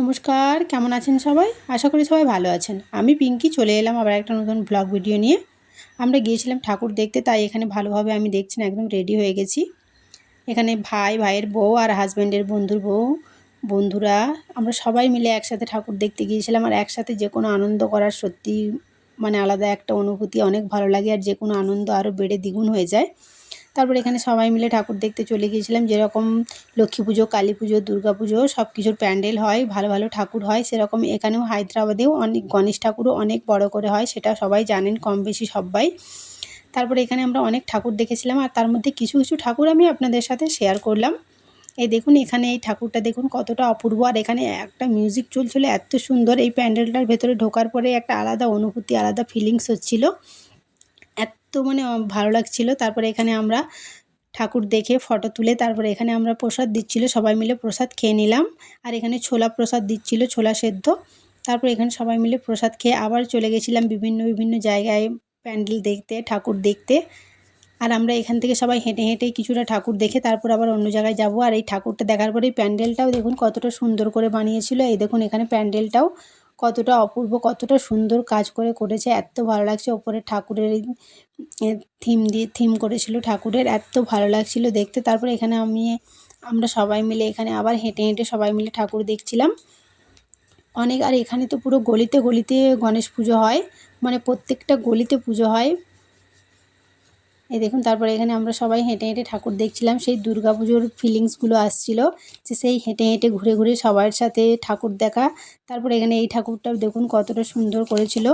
নমস্কার, কেমন আছেন সবাই? আশা করি সবাই ভালো আছেন। আমি পিঙ্কি, চলে এলাম আবার একটা নতুন ব্লগ ভিডিও নিয়ে। আমরা গিয়েছিলাম ঠাকুর দেখতে, তাই এখানে ভালোভাবে আমি দেখছি না, একদম রেডি হয়ে গেছি। এখানে ভাই, ভাইয়ের বউ আর হাজব্যান্ডের বন্ধুর বউ, বন্ধুরা, আমরা সবাই মিলে একসাথে ঠাকুর দেখতে গিয়েছিলাম। আর একসাথে যে কোনো আনন্দ করার সত্যি মানে আলাদা একটা অনুভূতি, অনেক ভালো লাগে। আর যে কোনো আনন্দ আরও বেড়ে দ্বিগুণ হয়ে যায়। তারপর এখানে সবাই মিলে ঠাকুর দেখতে চলে গিয়েছিলাম। যেরকম লক্ষ্মী পুজো, কালী পুজো, দুর্গা পুজো সব কিছুর প্যান্ডেল হয়, ভালো ভালো ঠাকুর হয়। সেরকম এখানেও হায়দ্রাবাদেও অনেক গণেশ ঠাকুরও অনেক বড় করে হয়, সেটা সবাই জানেন কম বেশি সবাই তারপরে এখানে আমরা অনেক ঠাকুর দেখেছিলাম আর তার মধ্যে কিছু কিছু ঠাকুর আমি আপনাদের সাথে শেয়ার করলাম। এই দেখুন, এখানে এই ঠাকুরটা দেখুন কতটা অপূর্ব। আর এখানে একটা মিউজিক চলছিল, এত সুন্দর। এই প্যান্ডেলটার ভেতরে ঢোকার পরে একটা আলাদা অনুভূতি, আলাদা ফিলিংস হচ্ছিল। এত মানে ভালো লাগছিল। তারপরে এখানে আমরা ঠাকুর দেখে ফটো তুলে তারপরে এখানে আমরা প্রসাদ দিচ্ছিল, সবাই মিলে প্রসাদ খেয়ে নিলাম। আর এখানে ছোলা প্রসাদ দিচ্ছিল, ছোলা সেদ্ধ। তারপর এখানে সবাই মিলে প্রসাদ খেয়ে আবার চলে গেছিলাম বিভিন্ন বিভিন্ন জায়গায় প্যান্ডেল দেখতে, ঠাকুর দেখতে। আর আমরা এখান থেকে সবাই হেঁটে হেঁটে কিছুটা ঠাকুর দেখে তারপর আবার অন্য জায়গায় যাব। আর এই ঠাকুরটা দেখার পরে প্যান্ডেলটাও দেখুন কতটা সুন্দর করে বানিয়েছিল। এই দেখুন এখানে প্যান্ডেলটাও কতটা অপূর্ব, কতটা সুন্দর কাজ করে করেছে এত ভালো লাগছে। ওপরে ঠাকুরের থিম দিয়ে, থিম করেছিল ঠাকুরের এত ভালো লাগছিল দেখতে। তারপর এখানে আমি, আমরা সবাই মিলে এখানে আবার হেঁটে হেঁটে সবাই মিলে ঠাকুর দেখছিলাম। অনেক, আর এখানে তো পুরো গলিতে গলিতে গণেশ পুজো হয়। মানে প্রত্যেকটা গলিতে পুজো হয়। এই দেখুন, তারপরে এখানে আমরা সবাই হেঁটে হেঁটে ঠাকুর দেখছিলাম। সেই দুর্গা পুজোর ফিলিংসগুলো আসছিল যে সেই হেঁটে হেঁটে ঘুরে ঘুরে সবার সাথে ঠাকুর দেখা। তারপরে এখানে এই ঠাকুরটাও দেখুন, কতটা সুন্দর করেছিল।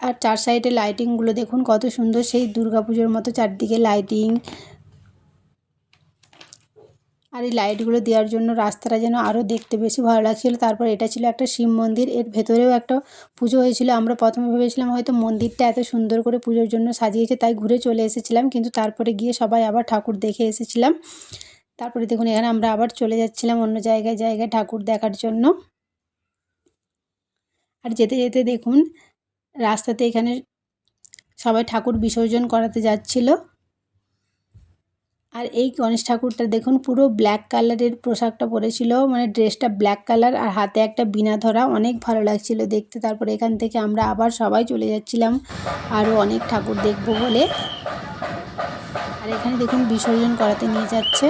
আর চার সাইডে লাইটিংগুলো দেখুন, কত সুন্দর। সেই দুর্গাপুজোর মতো চারদিকে লাইটিং আর এই লাইটগুলো দেওয়ার জন্য রাস্তাটা যেন আরও দেখতে বেশি ভালো লাগছিল। তারপর এটা ছিল একটা শিব মন্দির। এর ভেতরেও একটা পুজো হয়েছিল। আমরা প্রথমে ভেবেছিলাম হয়তো মন্দিরটা এত সুন্দর করে পুজোর জন্য সাজিয়েছে, তাই ঘুরে চলে এসেছিলাম। কিন্তু তারপরে গিয়ে সবাই আবার ঠাকুর দেখে এসেছিলাম। তারপরে দেখুন, এখানে আমরা আবার চলে যাচ্ছিলাম অন্য জায়গায় জায়গায় ঠাকুর দেখার জন্য। আর যেতে যেতে দেখুন, রাস্তাতে এখানে সবাই ঠাকুর বিসর্জন করাতে যাচ্ছিল। আর এই গণেশ ঠাকুরটা? দেখুন, পুরো ব্ল্যাক কালারের পোশাকটা পরেছিল। মানে ড্রেসটা ব্ল্যাক কালার আর হাতে একটা বিনা ধরা। অনেক ভালো লাগছিল দেখতে। তারপর এখান থেকে আমরা আবার সবাই চলে যাচ্ছিলাম। আরও অনেক ঠাকুর দেখব বলে। আর এখানে দেখুন, বিসর্জন করাতে নিয়ে যাচ্ছে।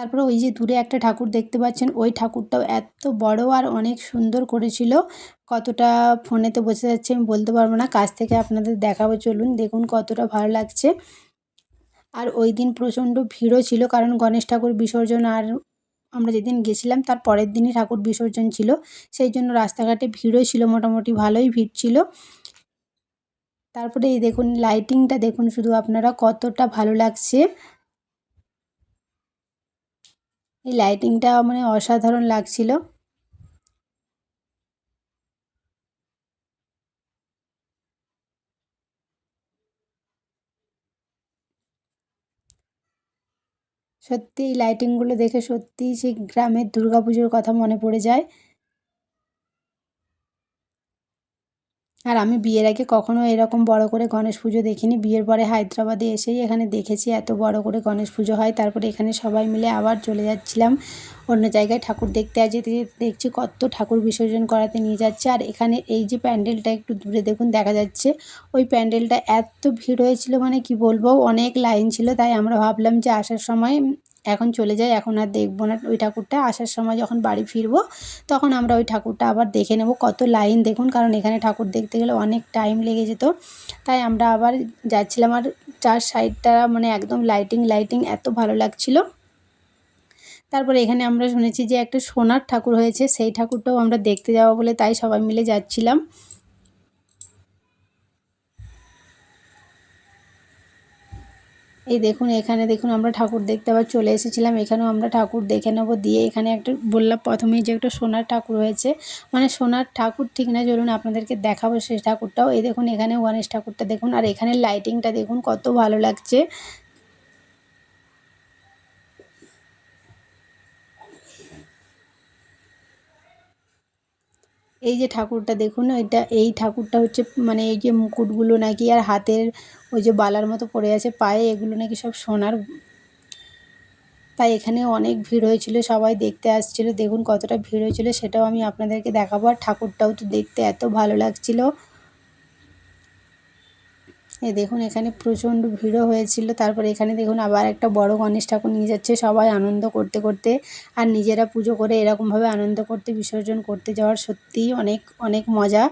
তারপরে ওই যে দূরে একটা ঠাকুর দেখতে পাচ্ছেন, ওই ঠাকুরটাও এত বড় আর অনেক সুন্দর করেছিল। কতটা ফোনেতে বসে যাচ্ছে আমি বলতে পারব না, কাছ থেকে আপনাদের দেখাবো। চলুন দেখুন কতটা ভালো লাগছে। আর ওই দিন প্রচণ্ড ভিড়ও ছিল, কারণ গণেশ ঠাকুর বিসর্জন আর আমরা যেদিন গেছিলাম তার পরের দিনই ঠাকুর বিসর্জন ছিল। সেই জন্য রাস্তাঘাটে ভিড়ও ছিল, মোটামুটি ভালোই ভিড় ছিল। তারপরে এই দেখুন লাইটিংটা দেখুন শুধু, আপনারা কতটা ভালো লাগছে। এই লাইটিংটা মানে অসাধারণ লাগছিল। সত্যি এই লাইটিংগুলো দেখে সত্যি সেই গ্রামের দুর্গাপুজোর কথা মনে পড়ে যায়। আর আমি বিয়ের আগে কখনো এরকম বড় করে গণেশ পুজো দেখিনি। বিয়ের পরে হায়দ্রাবাদে এসেই এখানে দেখেছি এত বড় করে গণেশ পুজো হয়। তারপরে এখানে সবাই মিলে আবার চলে যাচ্ছিলাম। অন্য জায়গায় ঠাকুর দেখতে আর দেখছি কত ঠাকুর বিসর্জন করাতে নিয়ে যাচ্ছে। আর এখানে এই যে প্যান্ডেলটা একটু দূরে দেখুন, দেখা যাচ্ছে। ওই প্যান্ডেলটা এত ভিড় হয়েছিল মানে কি বলব, অনেক লাইন ছিল। তাই আমরা ভাবলাম যে আসার সময় এখন চলে যাই, এখন আর দেখব না ওই ঠাকুরটা। আসার সময় যখন বাড়ি ফিরবো, তখন আমরা ওই ঠাকুরটা আবার দেখে নেব, কত লাইন দেখুন, কারণ এখানে ঠাকুর দেখতে গেলে অনেক টাইম লেগে যেত। তাই আমরা আবার যাচ্ছিলাম, আর চার সাইডটা মানে একদম লাইটিং লাইটিং এত ভালো লাগছিল। তারপরে এখানে আমরা শুনেছি যে একটা সোনার ঠাকুর হয়েছে, সেই ঠাকুরটাও আমরা দেখতে যাব বলে তাই সবাই মিলে যাচ্ছিলাম। এই দেখুন, এখানে দেখুন আমরা ঠাকুর দেখতে আবার চলে এসেছিলাম। এখানেও আমরা ঠাকুর দেখে নেব। দিয়ে এখানে একটা বললাম প্রথমেই যে একটা সোনার ঠাকুর হয়েছে। মানে সোনার ঠাকুর ঠিক না, চলুন আপনাদেরকে দেখাবো সেই ঠাকুরটাও। এই দেখুন, এখানে গণেশ ঠাকুরটা দেখুন। আর এখানে লাইটিংটা দেখুন, কত ভালো লাগছে। এই যে ঠাকুরটা দেখুন এটা এই ঠাকুরটা হচ্ছে মানে এই যে মুকুটগুলো নাকি আর হাতের ওই যে বালার মতো পড়ে আছে, পায়ে এগুলো নাকি সব সোনার। তাই এখানে অনেক ভিড় হয়েছিল, সবাই দেখতে আসছিল। দেখুন কতটা ভিড় হয়েছিল, সেটাও আমি আপনাদেরকে দেখাবো। আর ঠাকুরটাও তো দেখতে এত ভালো লাগছিল। এই দেখুন, এখানে প্রচণ্ড ভিড়ও হয়েছিল। তারপরে এখানে দেখুন, আবার একটা বড় গণেশ ঠাকুর নিয়ে যাচ্ছে। সবাই আনন্দ করতে করতে আর নিজেরা পুজো করে এরকমভাবে আনন্দ করতে, বিসর্জন করতে যাওয়ার সত্যিই অনেক অনেক মজা।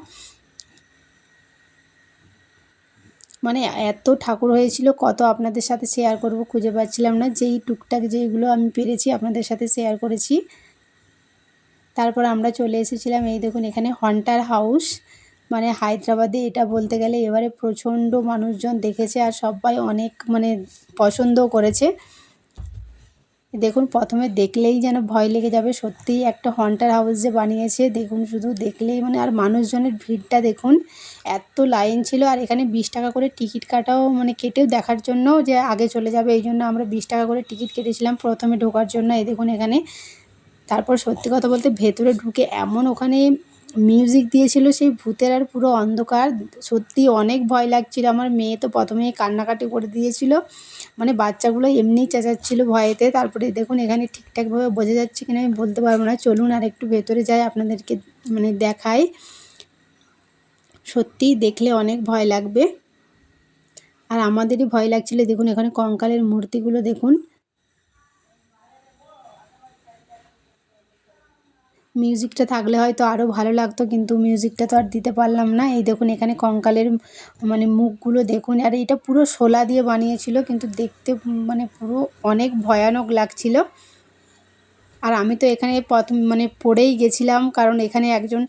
মানে এত ঠাকুর হয়েছিল, কত আপনাদের সাথে শেয়ার করব খুঁজে পাচ্ছিলাম না। যেই টুকটাক যেইগুলো আমি পেরেছি, আপনাদের সাথে শেয়ার করেছি। তারপর আমরা চলে এসেছিলাম, এই দেখুন, এখানে হন্টার হাউস মানে হায়দ্রাবাদে এটা বলতে গেলে এবারে প্রচণ্ড মানুষজন দেখেছে আর সবাই অনেক মানে পছন্দও করেছে। দেখুন, প্রথমে দেখলেই যেন ভয় লেগে যাবে। সত্যিই একটা হন্টার হাউস যে বানিয়েছে, দেখুন শুধু দেখলেই মানে আর মানুষজনের ভিড়টা দেখুন। এত লাইন ছিল আর এখানে বিশ টাকা করে টিকিট কাটাও মানে কেটেও দেখার জন্য যে আগে চলে যাবে, এই জন্য আমরা বিশ টাকা করে টিকিট কেটেছিলাম প্রথমে ঢোকার জন্য। এই দেখুন এখানে। তারপর সত্যি কথা বলতে ভেতরে ঢুকে এমন ওখানে মিউজিক দিয়েছিল সেই ভূতের আর পুরো অন্ধকার। সত্যি অনেক ভয় লাগছিল। আমার মেয়ে তো প্রথমেই কান্নাকাটি করে দিয়েছিল। মানে বাচ্চাগুলো এমনিই চেঁচাচ্ছিল ভয়েতে। তারপরে দেখুন, এখানে ঠিকঠাকভাবে বোঝা যাচ্ছে কিনা, আমি বলতে পারব না। চলুন আর একটু ভেতরে যাই, আপনাদেরকে মানে দেখাই। সত্যিই দেখলে অনেক ভয় লাগবে। আর আমাদেরই ভয় লাগছিল। দেখুন, এখানে কঙ্কালের মূর্তিগুলো দেখুন। মিউজিকটা থাকলে হয়তো আরও ভালো লাগতো, কিন্তু মিউজিকটা তো আর দিতে পারলাম না। এই দেখুন, এখানে কঙ্কালের মানে মুখগুলো দেখুন। আর এটা পুরো শোলা দিয়ে বানিয়েছিল, কিন্তু দেখতে মানে পুরো অনেক ভয়ানক লাগছিল। আর আমি তো এখানে প্রথম মানে পড়েই গেছিলাম, কারণ এখানে একজন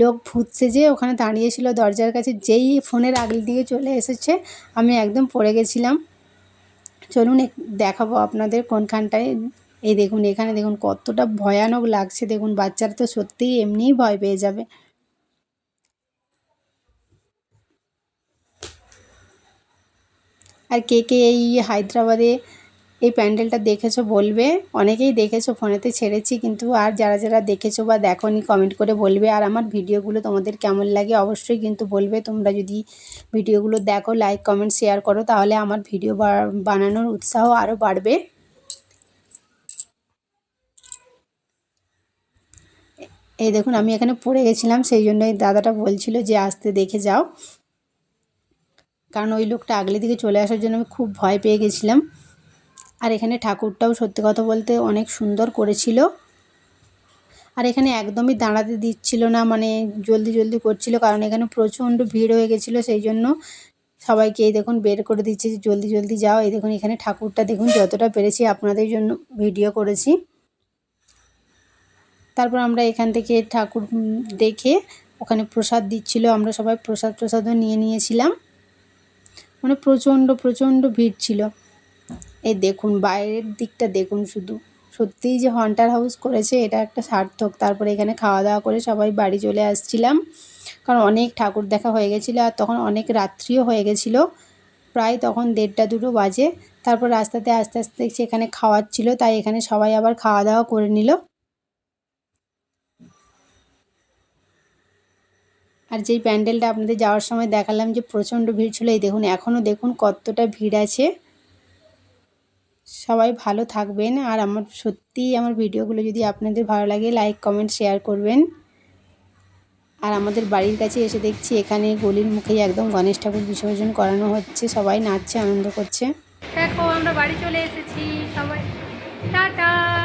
লোক ভূত সেজে ওখানে দাঁড়িয়েছিল দরজার কাছে, যেই ফোনের আগের দিকে চলে এসেছে, আমি একদম পড়ে গেছিলাম। চলুন দেখাবো আপনাদের কোনখানটায় এই দেখুন, এখানে দেখুন কতটা ভয়ানক লাগছে। দেখুন, বাচ্চারা তো সত্যিই এমনিই ভয় পেয়ে যাবে। আর কে কে এই হায়দ্রাবাদে এই প্যান্ডেলটা দেখেছ বলবে? অনেকেই দেখেছ, ফোনেতে ছেড়েছি, কিন্তু আর যারা যারা দেখেছ বা দেখোনি, কমেন্ট করে বলবে। আর আমার ভিডিওগুলো তোমাদের কেমন লাগে অবশ্যই কিন্তু বলবে। তোমরা যদি ভিডিওগুলো দেখো লাইক কমেন্ট শেয়ার করো, তাহলে আমার ভিডিও বানানোর উৎসাহ আরও বাড়বে। এই দেখুন, আমি এখানে পড়ে গেছিলাম, সেই জন্য এই দাদাটা বলছিল যে আসতে দেখে যাও। কারণ ওই লোকটা আগলে দিকে চলে আসার জন্য আমি খুব ভয় পেয়ে গেছিলাম। আর এখানে ঠাকুরটাও সত্যি কথা বলতে অনেক সুন্দর করেছিল। আর এখানে একদমই দাঁড়াতে দিচ্ছিল না মানে জলদি জলদি করছিল, কারণ এখানে প্রচণ্ড ভিড় হয়ে গেছিল, সেই জন্য সবাইকে এই দেখুন বের করে দিচ্ছে যে জলদি জলদি যাও। এই দেখুন, এখানে ঠাকুরটা দেখুন, যতটা পেরেছি আপনাদের জন্য ভিডিও করেছি। তারপর আমরা এখান থেকে ঠাকুর দেখে ওখানে প্রসাদ দিচ্ছিল, আমরা সবাই প্রসাদ প্রসাদও নিয়ে নিয়েছিলাম। মানে প্রচণ্ড প্রচণ্ড ভিড় ছিল। এই দেখুন, বাইরের দিকটা দেখুন শুধু। সত্যিই যে হন্টার হাউস করেছে, এটা একটা সার্থক। তারপরে এখানে খাওয়া দাওয়া করে সবাই বাড়ি চলে আসছিলাম। কারণ অনেক ঠাকুর দেখা হয়ে গেছিল আর তখন অনেক রাত্রিও হয়ে গেছিল। প্রায় তখন দেড়টা, দুটো বাজে। তারপর রাস্তাতে আস্তে আস্তে সেখানে খাওয়াচ্ছিল, তাই এখানে সবাই আবার খাওয়া দাওয়া করে নিল। আর যেই প্যান্ডেলটা আপনাদের যাওয়ার সময় দেখালাম যে প্রচণ্ড ভিড় ছিল, এই দেখুন এখনও দেখুন কতটা ভিড় আছে। সবাই ভালো থাকবেন, আর আমার সত্যিই আমার ভিডিওগুলো যদি আপনাদের ভালো লাগে লাইক কমেন্ট শেয়ার করবেন। আর আমাদের বাড়ির কাছে এসে দেখছি এখানে গলির মুখেই একদম গণেশ ঠাকুর বিসর্জন করানো হচ্ছে, সবাই নাচছে, আনন্দ করছে। দেখো, আমরা বাড়ি চলে এসেছি, সবাই। টাটা!